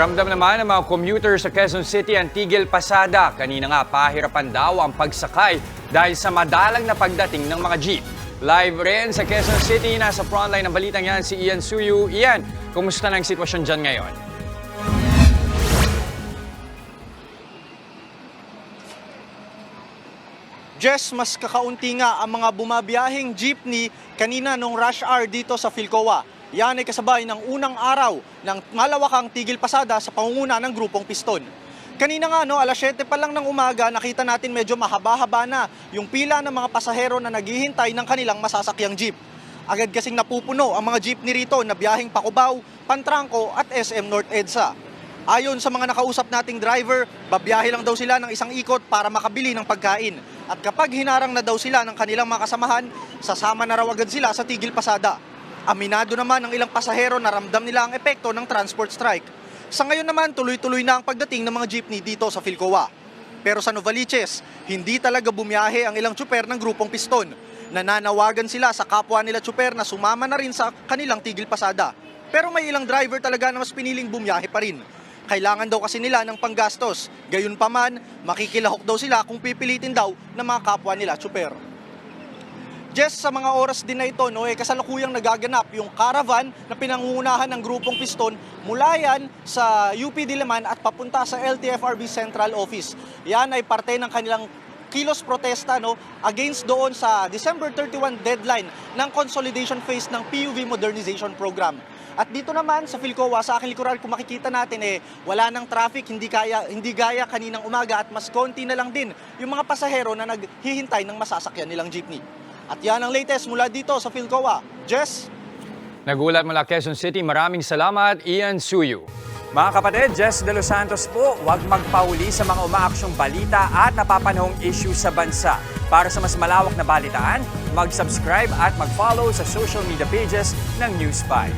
Ramdam naman ng mga commuter sa Quezon City ang tigil pasada. Kanina nga pahirapan daw ang pagsakay dahil sa madalang na pagdating ng mga jeep. Live rin sa Quezon City, nasa frontline ng balitang yan si Ian Suyu. Ian, kumusta na ang sitwasyon dyan ngayon? Jess, mas kakaunti nga ang mga bumabiyahing jeepney kanina nung rush hour dito sa Philcoa. Yan ay kasabay ng unang araw ng malawakang tigil pasada sa pangunguna ng grupong Piston. Kanina nga no, alas 7 pa lang ng umaga, nakita natin medyo mahaba-haba na yung pila ng mga pasahero na naghihintay ng kanilang masasakyang jeep. Agad kasing napupuno ang mga jeepney rito na biyaheng Pakubaw, Pantrangko at SM North EDSA. Ayon sa mga nakausap nating driver, babiyahe lang daw sila ng isang ikot para makabili ng pagkain. At kapag hinarang na daw sila ng kanilang mga kasamahan, sasama na raw agad sila sa tigil pasada. Aminado naman ng ilang pasahero na ramdam nila ang epekto ng transport strike. Sa ngayon naman, tuloy-tuloy na ang pagdating ng mga jeepney dito sa Philcoa. Pero sa Novaliches, hindi talaga bumiyahe ang ilang tsuper ng grupong piston. Nananawagan sila sa kapwa nila tsuper na sumama na rin sa kanilang tigil pasada. Pero may ilang driver talaga na mas piniling bumiyahe pa rin. Kailangan daw kasi nila ng panggastos. Gayunpaman, makikilahok daw sila kung pipilitin daw ng mga kapwa nila tsuper. Just sa mga oras din na ito, no, eh, kasalukuyang nagaganap yung caravan na pinangungunahan ng grupong piston mula yan sa UP Diliman at papunta sa LTFRB Central Office. Yan ay parte ng kanilang kilos protesta no, against doon sa December 31 deadline ng consolidation phase ng PUV Modernization Program. At dito naman sa Philcoa, sa aking likuran, kung makikita natin eh, wala nang traffic, hindi, kaya, hindi gaya kaninang umaga at mas konti na lang din yung mga pasahero na naghihintay ng masasakyan nilang jeepney. At yan ang latest mula dito sa Philcoa. Jess? Nagulat mula Quezon City, maraming salamat, Ian Suyu. Mga kapatid, Jess De Los Santos po, huwag magpahuli sa mga umaaksyong balita at napapanahong issue sa bansa. Para sa mas malawak na balitaan, mag-subscribe at mag-follow sa social media pages ng News 5.